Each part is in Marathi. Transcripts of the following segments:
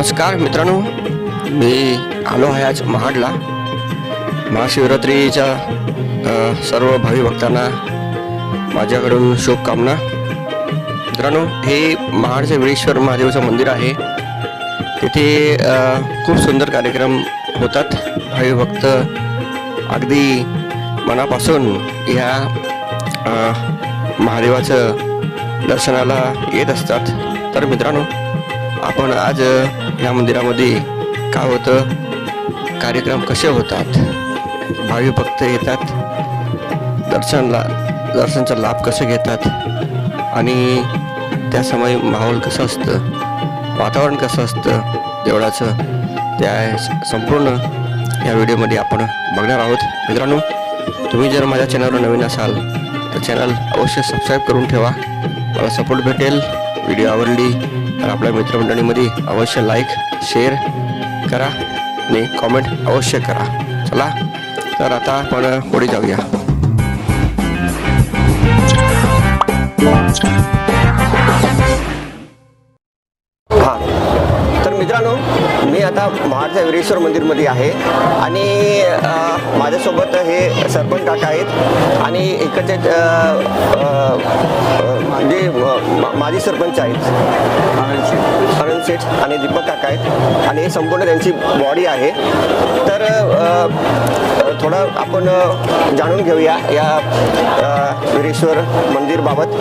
नमस्कार मित्रांनो मी आलो आहे आज महाडला. महाशिवरात्रीच्या सर्व भावी भक्तांना माझ्याकडून शुभकामना. मित्रांनो हे महाडचे वेळेश्वर महादेवाचं मंदिर आहे. तिथे खूप सुंदर कार्यक्रम होतात. भावी भक्त अगदी मनापासून ह्या महादेवाचं दर्शनाला येत असतात. तर मित्रांनो आपण आज या मंदिरामध्ये काय होतं? कार्यक्रम कसे होतात? भावी भक्त येतात. दर्शनला दर्शनचा लाभ कसे घेतात? आणि त्या समय माहोल कसं असतं? वातावरण कसं असतं? देवळाचं त्या संपूर्ण या व्हिडिओमध्ये आपण बघणार आहोत. मित्रांनो तुम्ही जर माझ्या चॅनलवर नवीन असाल तर चॅनल अवश्य सबस्क्राईब करून ठेवा. मला सपोर्ट भेटेल. व्हिडिओ आवडली आपल्या मित्रमंडळीमध्ये अवश्य लाईक शेअर करा आणि कॉमेंट अवश्य करा. चला तर आता आपण पुढे जाऊया. हां. तर मित्रांनो मी आता महाडच्या वीरेश्वर मंदिरमध्ये आहे आणि माझ्यासोबत हे सरपंच काका आहेत आणि इकडचे माजी सरपंच आहेत. अरुण सेठ आणि दीपक काका आहेत. आणि हे संपूर्ण त्यांची बॉडी आहे. तर थोडं आपण जाणून घेऊया या अ, वीरेश्वर मंदिरबाबत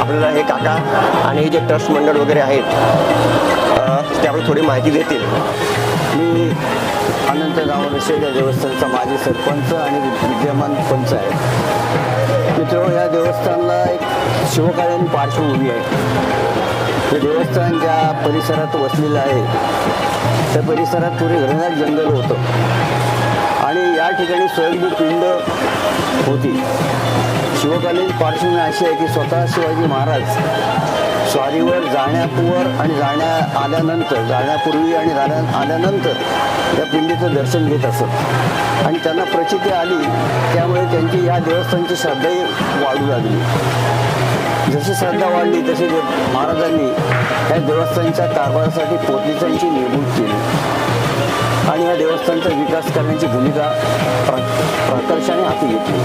आपल्याला हे काका आणि जे ट्रस्ट मंडळ वगैरे आहेत अ, ते थोडी माहिती देतील. मी अनंत गाव या देवस्थानचा माजी सरपंच आणि विद्यमान पंच आहे. मित्र या देवस्थानला एक शिवकालीन पार्श्वभूमी आहे. हे देवस्थान ज्या परिसरात वसलेलं आहे त्या परिसरात पुढे घरनाट जंगल होतं. आणि या ठिकाणी स्वयंभू पिंड होती. शिवकालीन पार्श्वभूमी अशी आहे की स्वतः शिवाजी महाराज स्वारीवर जाण्यापूर आणि जाण्या आल्यानंतर जाण्यापूर्वी आणि जाण्या आल्यानंतर त्या पिंडीचं दर्शन घेत असत. आणि त्यांना प्रचिती आली त्यामुळे त्यांची या देवस्थानची श्रद्धाही वाढू लागली. जशी श्रद्धा वाढली तशी महाराजांनी या देवस्थानच्या कारभारासाठी पोलिसांची नेमणूक केली. आणि या देवस्थानचा विकास करण्याची भूमिका प्र प्रकर्षाने हाती घेतली.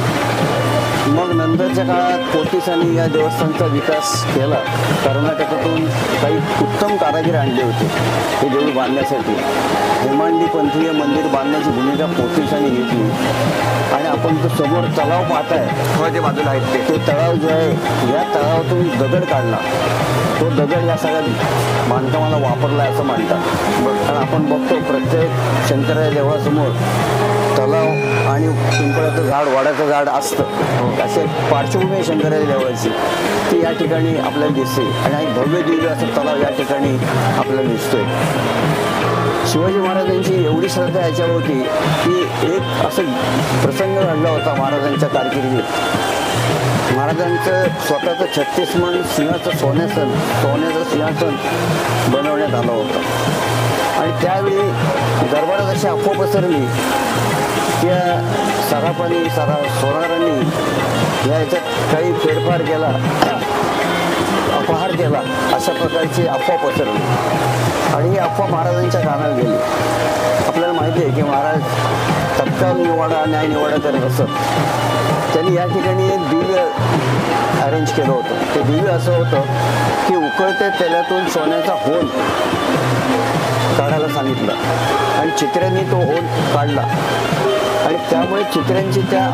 मग नंतरच्या काळात पोर्तुगीजांनी या देवस्थानचा विकास केला. कर्नाटकातून काही उत्तम कारागीर आणले होते. हे देऊळ बांधण्यासाठी. हेमांडी पंथीय मंदिर बांधण्याची भूमिका पोर्तुगीजांनी घेतली. आणि आपण तो समोर तलाव पाहताय. हो ते बाजूला आहेत ते. तो तलाव जो आहे या तलावातून दगड काढला. तो दगड या सगळ्या बांधकामाला वापरला असं मानतात. कारण आपण बघतो प्रत्येक शंकराच्या देवळासमोर तलाव आणि पिंपळाचं झाड वाड्याचं झाड असतं. असे पार्श्वभूमी शंकराच्या देवाची ती या ठिकाणी आपल्याला दिसते. आणि भव्य दिव्य असं तलाव या ठिकाणी आपल्याला दिसतोय. शिवाजी महाराजांची एवढी श्रद्धा याच्यावर होती की एक असं प्रसंग घडला होता महाराजांच्या कारकिर्दीत. महाराजांचं स्वतःचं छत्तीस मन सिंहाचं सोन्यासन सोन्याचं सिंहासन बनवण्यात आलं होतं. आणि त्यावेळी दरबार अशा अफवा पसरली त्या सराफांनी सरा सोनारांनी या याच्यात काही फेरफार केला अपहार केला अशा प्रकारची अफवा पसरली. आणि ही अफवा महाराजांच्या कानाला गेली. आपल्याला माहिती आहे की महाराज तत्काल निवाडा न्याय निवाडा करत असत. त्यांनी या ठिकाणी एक दिव्य अरेंज केलं होतं. ते दिव्य असं होतं की उकळत्या तेलातून सोन्याचा होल काढायला सांगितलं. आणि चित्र्यांनी तो होल काढला. आणि त्यामुळे चित्र्यांची त्या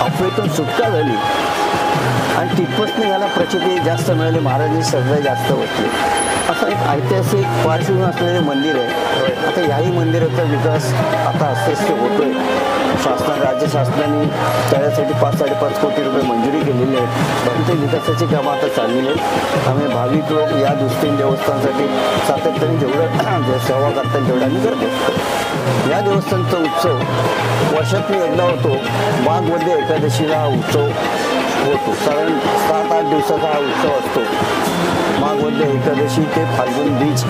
अफवेतून सुटका झाली. आणि तिथपासून याला प्रचिती जास्त मिळाली. महाराजांनी सगळे जास्त होते. असं एक ऐतिहासिक पार्श्वभूमी असलेले मंदिर आहे. आता याही मंदिराचा विकास आता अस्वस्थ होतोय. शासन राज्य शासनाने त्यासाठी पाच साडेपाच कोटी रुपये मंजुरी केलेली आहे. पण ते विकासाची कामं आता चाललेली आहेत. आम्ही भाविक लोक या दृष्टीने देवस्थानासाठी सातत्याने जेवढं सेवा करतात तेवढं आम्ही करतो. या देवस्थानचा उत्सव वर्षातून एकदा होतो. माघमध्ये एकादशीला हा उत्सव होतो. साधारण सात आठ दिवसाचा हा उत्सव असतो. माघ एकादशी ते फाल्गुन बीज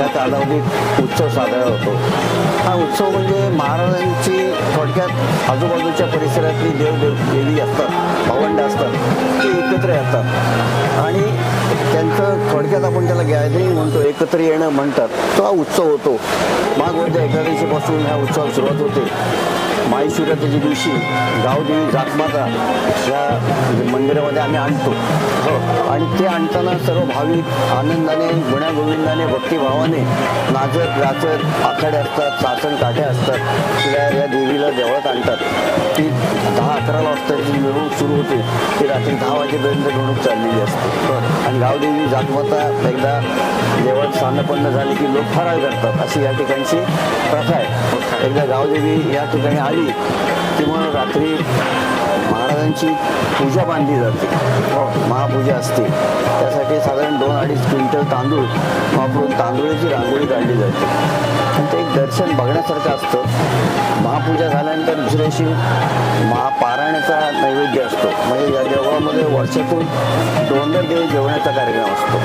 या कालावधीत उत्सव साजरा होतो. हा उत्सव म्हणजे महाराजांची थोडक्यात आजूबाजूच्या परिसरातली देव देवी असतात भावंड असतात ते एकत्र येतात. आणि त्यांचं थोडक्यात आपण त्याला गॅदरिंग म्हणतो एकत्र येणं म्हणतात. तो हा उत्सव होतो. माघवद्या एकादशीपासून ह्या उत्सवाला सुरुवात होते. महाशिवरात्रीच्या दिवशी गावदेवी जातमाता या मंदिरामध्ये आम्ही आणतो. हो. आणि ते आणताना सर्व भाविक आनंदाने गुण्यागोविंदाने भक्तिभावाने नाचत गाचत आखाडे असतात चाचण काठे असतात तिला या देवीला देवळात आणतात. ती दहा अकरा वाजता जी मिरवणूक सुरू होते. ती रात्री दहा वाजेपर्यंत मिरवणूक चाललेली असते. आणि गावदेवी जातमाता एकदा देवळात स्थानपन्न झाली की लोक फराळ करतात. अशी या ठिकाणची प्रथा आहे. एकदा गावदेवी या ठिकाणी आली किंवा रात्री महाराजांची पूजा बांधली जाते. हो, महापूजा असते. त्यासाठी साधारण दोन अडीच क्विंटल तांदूळ वापरून तांदूळाची रांगोळी काढली जाते. आणि ते एक दर्शन बघण्यासारखं असतं. महापूजा झाल्यानंतर दुसऱ्या दिवशी महापारायणाचा नैवेद्य असतो. म्हणजे या देवळामध्ये वर्षातून दोनदा देव जेवणाचा कार्यक्रम असतो.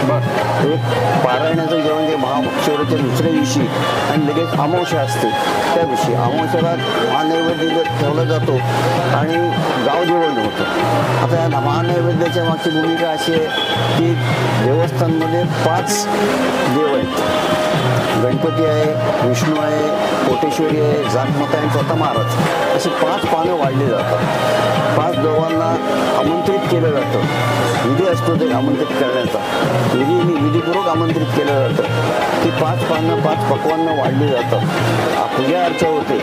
एक पारायणाचं जेवण जे महाशिवराच्या दुसऱ्या दिवशी आणि लगेच अमावस्या असते त्या दिवशी. अमावस्याला महानैवेद्य ठेवला जातो आणि गाव जेवण होतं. आता या महानैवेद्याच्या मागची भूमिका अशी आहे की देवस्थानमध्ये पाच देव आहेत. गणपती आहे विष्णू आहे कोटेश्वरी आहे जागमाता आणि स्वतः महाराज. अशी पाच पानं वाढली जातात. पाच देवांना आमंत्रित केलं जातं. विधी असतो ते आमंत्रित करण्याचा. विधी विधीपूर्वक आमंत्रित केलं जातं. ती पाच पानं पाच पक्वांना वाढली जातात. पूजा अर्चा होते.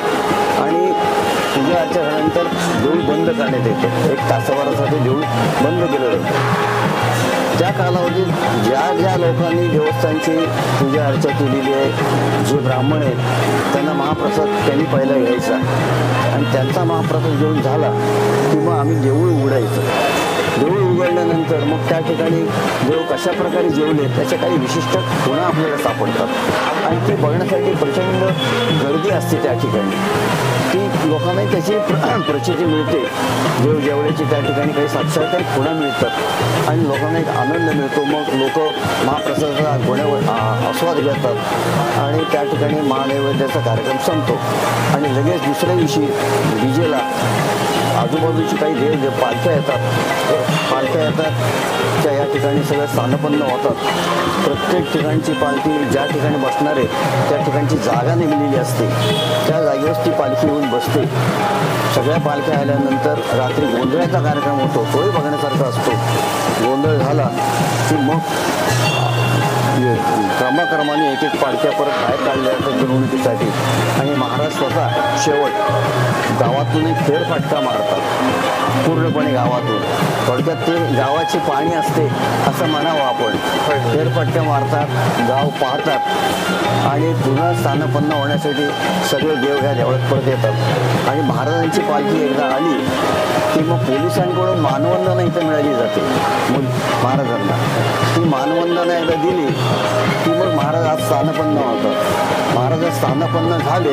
आणि पूजा अर्चा झाल्यानंतर देऊळ बंद करण्यात येते. एक तासाभरासाठी देऊळ बंद केलं जातं. त्या कालावधीत ज्या ज्या लोकांनी देवस्थानची पूजा अर्चा केलेली आहे जे ब्राह्मण आहेत त्यांना महाप्रसाद त्यांनी पहिला घ्यायचा. आणि त्यांचा महाप्रसाद घेऊन झाला की मग आम्ही देऊळ उघडायचं. देऊळ उघडल्यानंतर मग त्या ठिकाणी देव कशा प्रकारे जेवले त्याच्या काही विशिष्ट खुणा आपल्याला सापडतात. आणि ते बघण्यासाठी प्रचंड गर्दी असते त्या ठिकाणी. ती लोकांना त्याची प्रचिती मिळते देव जेवल्याची त्या ठिकाणी काही साक्षात काही खुणा मिळतात. आणि लोकांना एक आनंद मिळतो. मग लोक महाप्रसादाचा गुण्यावर आस्वाद घेतात. आणि त्या ठिकाणी महानैवेद्याचा कार्यक्रम संपतो. आणि लगेच दुसऱ्या दिवशी डीजेला आजूबाजूची काही देव जे पालख्या येतात पालख्या येतात त्या या ठिकाणी सगळं स्थानपन्न होतात. प्रत्येक ठिकाणची पालखी ज्या ठिकाणी बसणारे त्या ठिकाणची जागा निघलेली असते. त्या जागेवरच ती पालखी येऊन बसते. सगळ्या पालख्या आल्यानंतर रात्री गोंधळाचा कार्यक्रम होतो. तोही बघण्यासारखा असतो. गोंधळ झाला की मग क्रमाक्रमाने एक एक पालख्या परत बाहेर काढल्या जातात मिरवणुकीसाठी. आणि महाराज स्वतः शेवट गावातून एक फेरफटका मारतात. पूर्णपणे गावातून. थोडक्यात ते गावाची पाणी असते असं म्हणावं आपण. फेरफटक्या मारतात गाव पाहतात. आणि पुन्हा स्थानपन्न होण्यासाठी सगळे देव ह्या देवळात परत येतात. आणि महाराजांची पालखी एकदा आली की मग पोलिसांकडून मानवंदना इथं मिळाली जाते. मग महाराजांना. ती मानवंदना एकदा दिली की मग महाराज आज स्थानपन्न होतात. महाराज स्थानपन्न झाले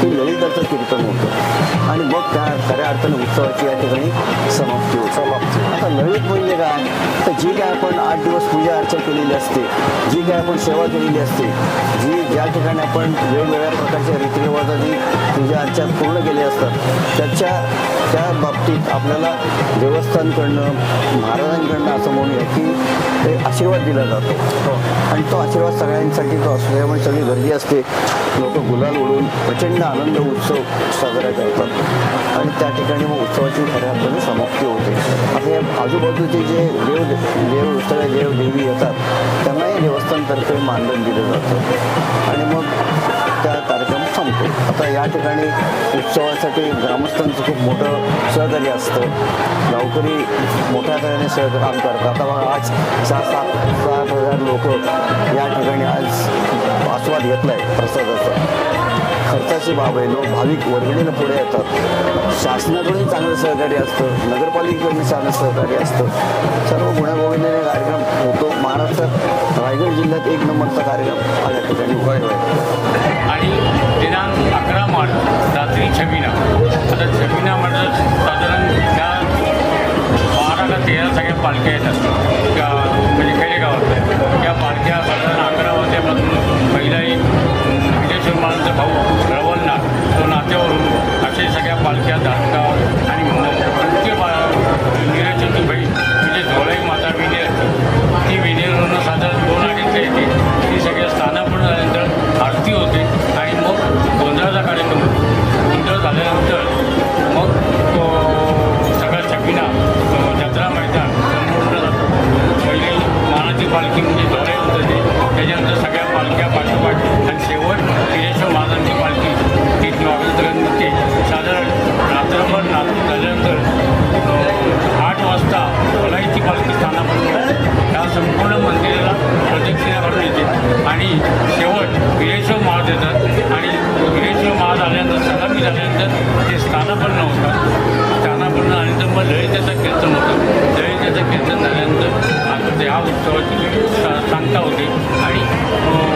की ललिताचं कीर्तन होतं. आणि मग त्या खऱ्या अर्थाने उत्सवाची या ठिकाणी समाप्ती होते. समाप्ती आता ललित म्हणजे काय? तर जी काय आपण आठ दिवस पूजा अर्चा केलेली असते जी काय आपण सेवा केलेली असते ठिकाणी आपण वेगवेगळ्या प्रकारच्या रीतिरिवाजांनी पूजा अर्चा पूर्ण केली असतात. त्याच्या त्या बाबतीत आपल्याला देवस्थानकडनं महाराजांकडनं असं म्हणूया की ते आशीर्वाद दिला जातो. आणि तो आशीर्वाद सगळ्यांसाठी तो असल्यामुळे सगळी गर्दी असते. लोक गुलाल उडून प्रचंड आनंद उत्सव साजरा करतात. आणि त्या ठिकाणी मग उत्सवाची खऱ्या अर्थाने समाप्ती होते. असे आजूबाजूचे जे देव देव सगळे देव देवी येतात त्यांनाही देवस्थानतर्फे मानधन दिलं जातं आणि मग त्या कार्यक्रम संपतो. आता या ठिकाणी उत्सवासाठी ग्रामस्थांचं खूप मोठं सहकार्य असतं. गावकरी मोठ्या तऱ्हेने सहकार्य काम करतात. आता बघा आज सहा सात सात हजार लोक या ठिकाणी आज आस्वाद घेतलाय प्रसादाचा. खर्चाची बाब आहे. लोक भाविक वर्गणीनं पुढे येतात. शासनाकडून चांगलं सहकार्य असतं. नगरपालिकेकडून चांगलं सहकार्य असतं. सर्व गुण्यागोविंदाने कार्यक्रम होतो. महाराष्ट्रात रायगड जिल्ह्यात एक नंबरचा कार्यक्रम आल्या ठिकाणी होय आणि दिनांक अकरा मार्च रात्री छबिना. आता छबिना म्हणजे साधारण त्या बारा का तेरा सगळ्या पालख्या येतात. त्या म्हणजे खेडेगावात त्या पालख्या साधारण अकरा वाजल्यापासून पहिला एक मानचा भाऊ रवलना तो नात्यावरून असे सगळ्या पालख्या दाटगाव आणि मुख्य भाई आल्यानंतर मग कीर्तन होतं ललितेचं कीर्तन झाल्यानंतर आता त्या उत्सवाची सा- सांगता होते आणि अ,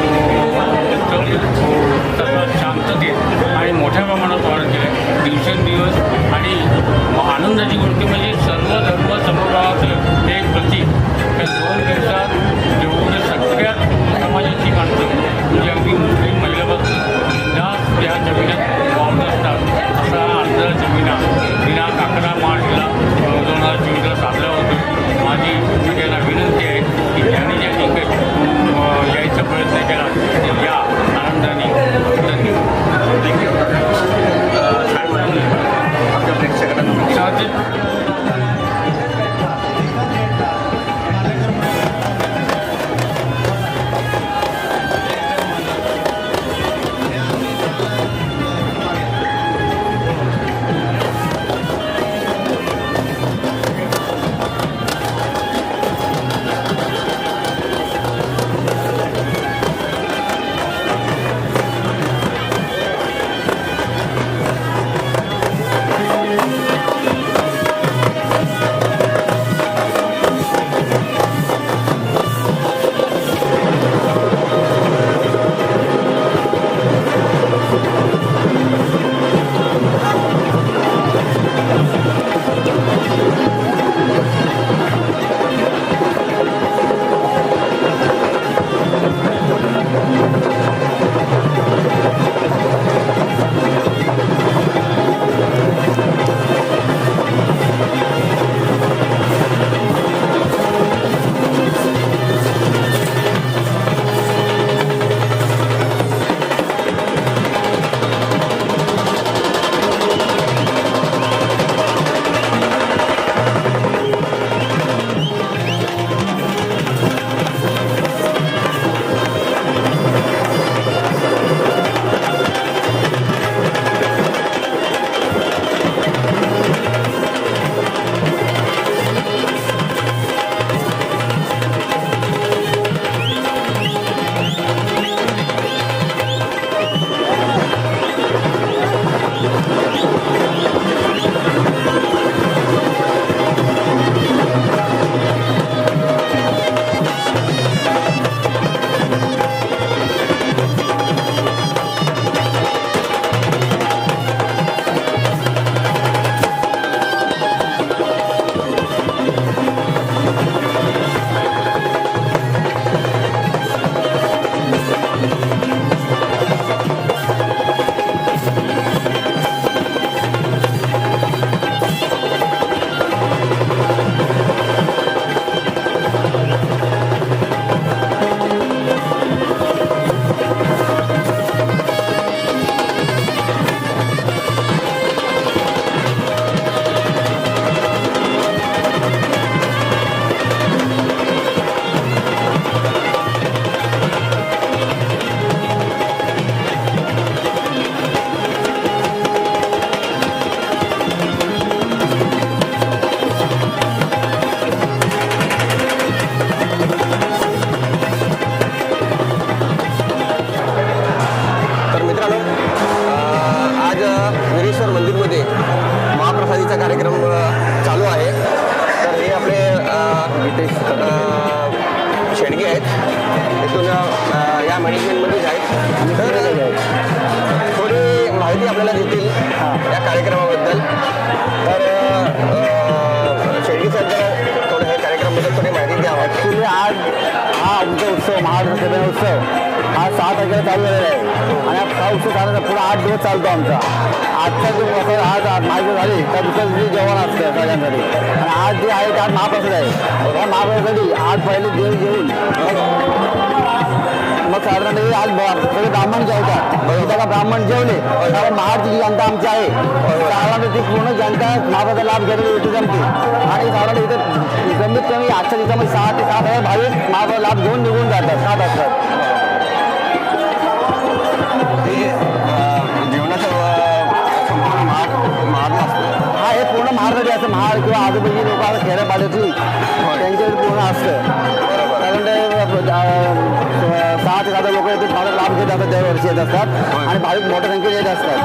शांततेत आणि मोठ्या प्रमाणात वाढत गेलं दिवसेंदिवस आणि आनंदाची गोष्ट म्हणजे सर्व धर्म समभावाचं एक प्रतीक त्या दोन दिवसात जेवढे सगळ्या समाजाची माणसं म्हणजे अगदी मुस्लिम महिलापासून ज्या या जमिनीत वावरत असतात असा आंध्र जमिना. आहे हजार चोवीसला साजरा होतो. माझी सगळ्यांना विनंती आहे की ज्यांनी ज्यांनी काही यायचा प्रयत्न केला या आनंदाने धन्यवाद काय झाल्यानंतर चालतो आमचा. आजचा जो प्रसाद आज आज माहिती झाली त्या दुसऱ्या दिवशी जेवण असतं सगळ्यांसाठी. आणि आज जे आहे ते आज महाप्रसाद आहे. त्या महाप्रसादासाठी आज पहिले देव घेऊन मग साधारण आज सगळे ब्राह्मण जेवतात. त्याला ब्राह्मण जेवले कारण महाराष्ट्र जी जनता आमची आहे. साधारण ती पूर्ण जनता महाप्रसाद लाभ घ्यायला होती जमते आणि साधारण इथे कमीत कमी आजच्या दिवसामध्ये सहा ते सात हजार भाविक महाप्रसाद लाभ घेऊन निघून जातात. सात असतात किंवा आजूबाजूची लोक आता खेड्यापाड्यातली त्यांच्याकडे पूर्ण असतं. कारण ते सहा ते सात लोक येते फार लांब घेत असतात दरवर्षी येत असतात. आणि भाविक मोठ्या संख्येने येत असतात.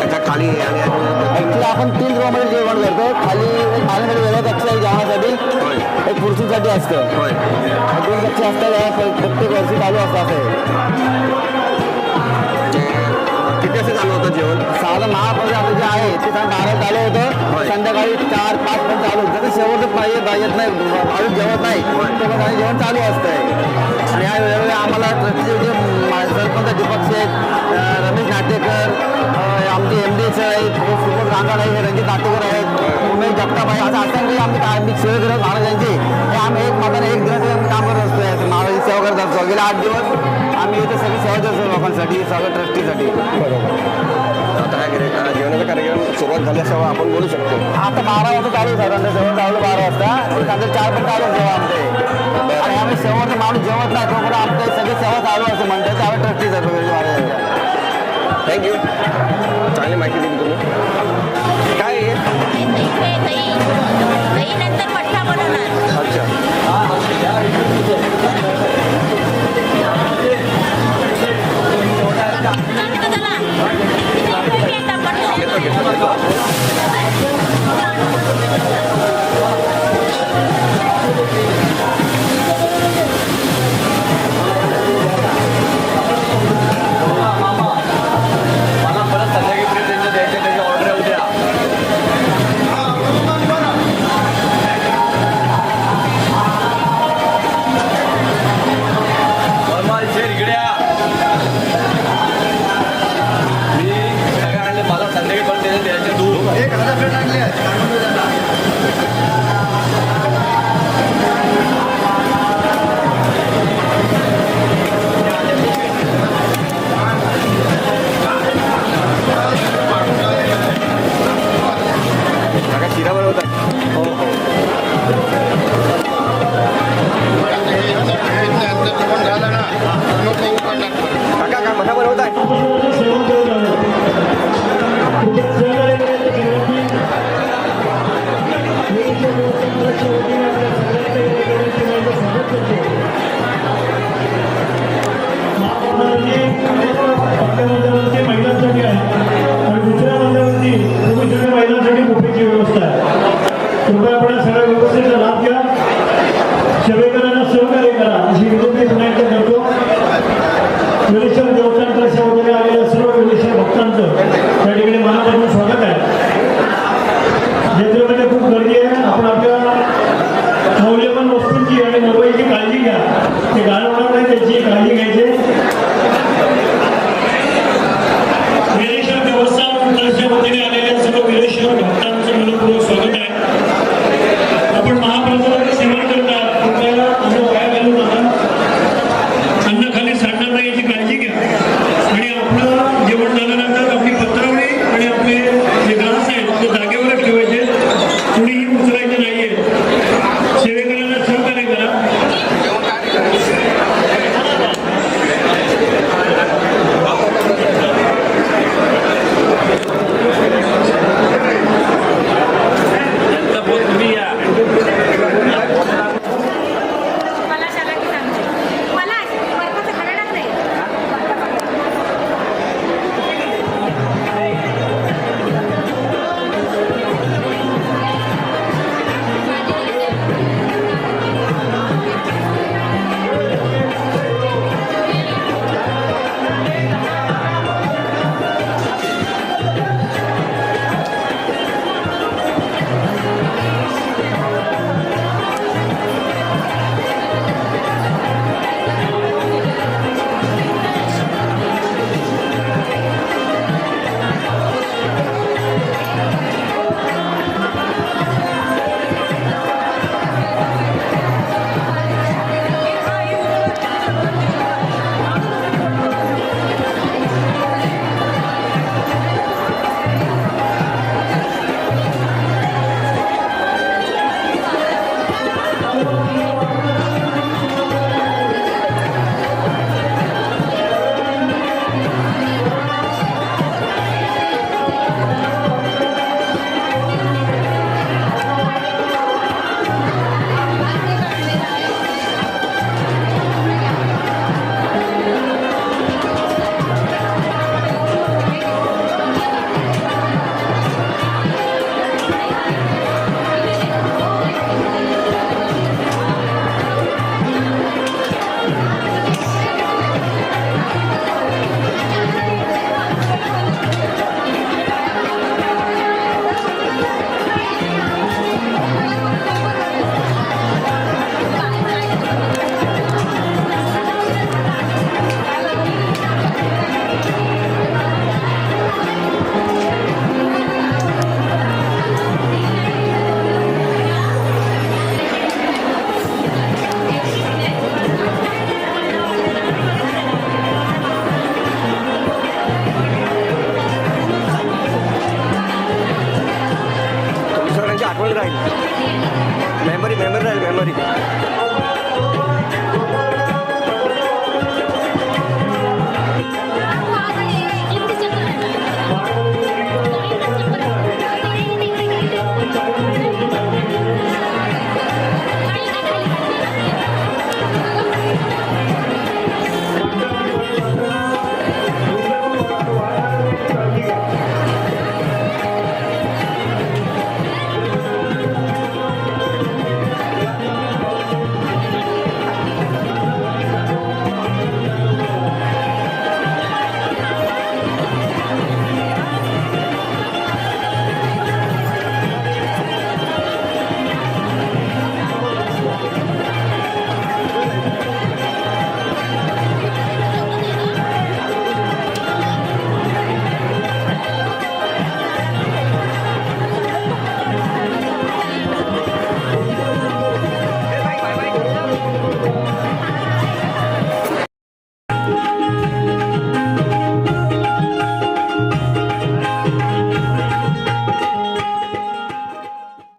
हे खाली ॲक्च्युली आपण तीन रूममध्ये जेवण करतो खाली एक माझ्याकडे वेगळं कक्ष आहे जेवणासाठी एक पुरुषांसाठी असतं. दोन कक्ष असतात होय. चार पाच पण चालू होतं. जसं शेवटच पाहिजे येत नाही. भाविक जेवत नाही. तेव्हा काही जेवण चालू असतंय. आणि या वेळोवेळी आम्हाला ट्रस्टचे जे सरपंच दीपक शेठ रमेश नाटेकर आमचे एम डी सर आहेत हे सुपर आहे हे रंजित नाटेकर आहेत उमेश जगताप आहे असं असताना आम्ही आम्ही सेवा करत महाराजांची हे आम्ही एक मताने एक दिवस काम करत असतो असं सेवा करत असतो. गेले आठ दिवस आम्ही इथे सगळी सेवा करतो असतो लोकांसाठी सगळं ट्रस्टीसाठी. बरोबर गिरे- हा जेवणाचा कार्यक्रम सुरुवात झाली असं आपण बोलू शकतो. आता बारा वाजता चालू साधारण जेवण चालू बारा वाजता. नंतर चार पण चालू जेवण आमचे. आणि आम्ही शेवटचं माणूस जेवत नाही तोपर्यंत आमचे सगळी सेवा चालू असते म्हणतात त्यावेळी ट्रस्टी थँक्यू चांगली माहिती दिली तुम्ही. काय अच्छा. Thank you.